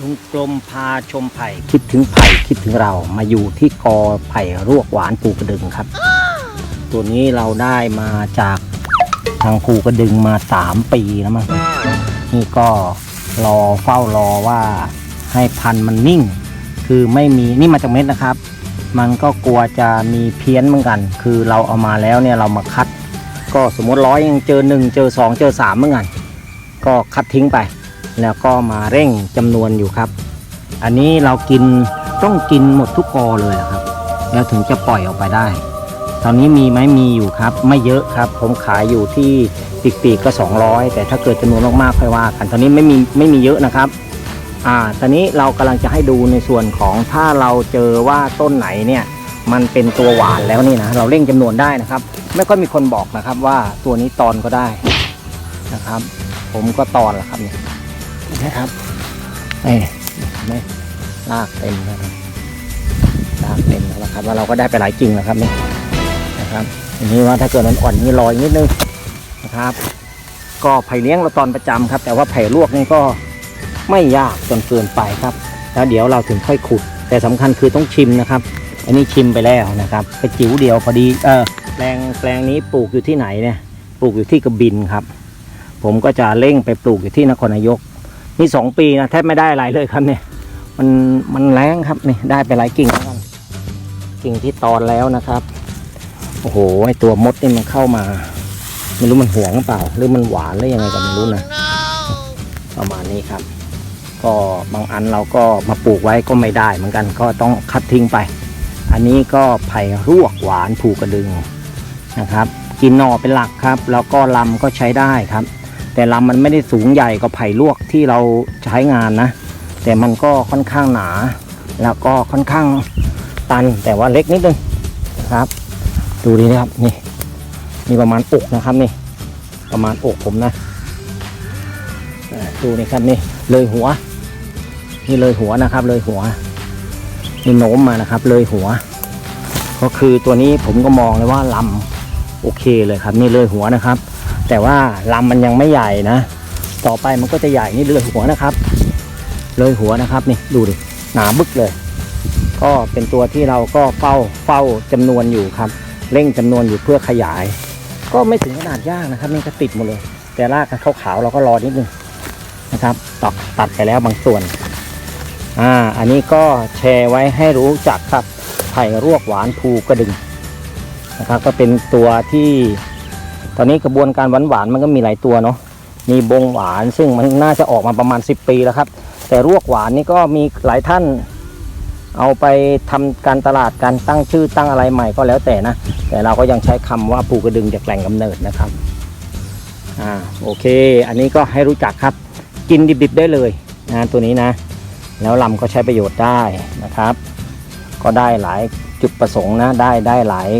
ลุงกลมพาชมไผ่คิดถึงไผ่คิดถึงเรามาอยู่ที่กอไผ่รวกหวานภูกระดึงครับ ตัวนี้เราได้มาจากทางภูกระดึงมาสามปีแล้วมั้งนี่ก็รอเฝ้ารอว่าให้พันธุ์มันนิ่ง คือไม่มีนี่มาจากเม็ดนะครับ มันก็กลัวจะมีเพี้ยนเหมือนกัน คือเราเอามาแล้วเนี่ยเรามาคัด ก็สมมติร้อยยังเจอหนึ่งเจอสองเจอสามเหมือนกัน ก็คัดทิ้งไป แล้วก็มาเร่งจำนวนอยู่ครับ อันนี้เรากินต้องกินหมดทุกกอเลยครับ แล้วถึงจะปล่อยออกไปได้ตอนนี้มีไหมมีอยู่ครับ ไม่เยอะครับ ผมขายอยู่ที่ปีกปีกๆก็ 200 แต่ถ้าเกิดจำนวนมากๆค่อยว่ากันตอนนี้ไม่มีไม่มีเยอะนะครับ อ่าตอนนี้เรากำลังจะให้ดูในส่วนของถ้าเราเจอว่าต้นไหนเนี่ยมันเป็นตัวหวานแล้วนี่นะเราเร่งจำนวนได้นะครับ ไม่ค่อยมีคนบอกนะครับว่าตัวนี้ตอนก็ได้นะครับ ผมก็ตอนแหละครับเนี่ยนะครับนี่เห็นไหมลากเต็มแล้วครับลากเต็มแล้วนะครับแล้วเราก็ได้ไปหลายกิ่งแล้วครับนี่นะครับทีนี้ว่าถ้าเกิดมันอ่อนนี่ลอยนิดนึงนะครับ ก็ไผ่เลี้ยงเราตอนประจำครับ แต่ว่าไผ่ลวกนี่ก็ ไม่ยากจนเกินไปครับ แล้วเดี๋ยวเราถึงค่อยขุด แต่สำคัญคือต้องชิมนะครับ อันนี้ชิมไปแล้วนะครับไปจิ๋วเดียวพอดีเออแปลงแปลงนี้ปลูกอยู่ที่ไหนเนี่ยปลูกอยู่ที่กระบินครับ ผมก็จะเร่งไปปลูกอยู่ที่นครนายกนี่สองปีนะแทบไม่ได้อะไรเลยครับเนี่ยมันมันแรงครับนี่ได้ไปหลายกิ่งแล้วกันกิ่งที่ตอนแล้วนะครับโอ้โหไอตัวมดนี่มันเข้ามาไม่รู้มันห่วงหรือเปล่า หรือมันหวานหรือยังไงก็ไม่รู้นะ ประมาณนี้ครับ ก็บางอันเราก็มาปลูกไว้ก็ไม่ได้เหมือนกันก็ต้องคัดทิ้งไป อันนี้ก็ไผ่รวกหวานผูกระดึงนะครับ กินหน่อเป็นหลักครับ แล้วก็ลำก็ใช้ได้ครับ แต่ลำมันไม่ได้สูงใหญ่กว่าไผ่ลวกที่เราใช้งานนะ แต่มันก็ค่อนข้างหนา แล้วก็ค่อนข้างตันแต่ว่าเล็กนิดนึงนะครับ ดูดีนะครับนี่นี่ประมาณอกนะครับนี่ ประมาณอกผมนะดูนี่ครับนี่เลยหัว นี่เลยหัวนะครับ เลยหัวนี่โน้มมานะครับ เลยหัว ก็คือตัวนี้ผมก็มองเลยว่าลำโอเคเลยครับ นี่เลยหัวนะครับ แต่ว่าลำมันยังไม่ใหญ่นะ ต่อไปมันก็จะใหญ่นี่เลยหัวนะครับ เลยหัวนะครับนี่ดูดิหนาบึกเลย ก็เป็นตัวที่เราก็เฝ้าเฝ้าจำนวนอยู่ครับ เร่งจำนวนอยู่เพื่อขยาย ก็ไม่ถึงขนาดยากนะครับนี่ก็ติดหมดเลย แต่รากขาวๆเราก็รอนิดนึงนะครับตัดตัดไปแล้วบางส่วน อันนี้ก็แชร์ไว้ให้รู้จักครับไผ่รวกหวานภูกระดึงนะครับ ก็เป็นตัวที่ตอนนี้กระบวนการหวานหวานมันก็มีหลายตัวเนาะมีบงหวานซึ่งมันน่าจะออกมาประมาณ 10 ปีแล้วครับ แต่รวกหวานนี่ก็มีหลายท่านเอาไปทำการตลาดการตั้งชื่อตั้งอะไรใหม่ก็แล้วแต่นะ แต่เราก็ยังใช้คำว่าภูกระดึงจากแหล่งกำเนิดนะครับอ่าโอเค อันนี้ก็ให้รู้จักครับ กินดิบๆได้เลยนะตัวนี้นะ แล้วลำก็ใช้ประโยชน์ได้นะครับ ก็ได้หลายจุดประสงค์นะได้ได้หลาย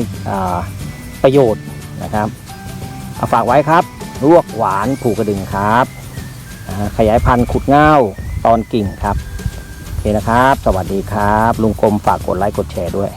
าประโยชน์นะครับเอาฝากไว้ครับลวกหวานผูกกระดึงครับขยายพันธุ์ขุดเง่าตอนกิ่งครับโอเคนะครับ สวัสดีครับ ลุงกรมฝากกดไลค์กดแชร์ด้วย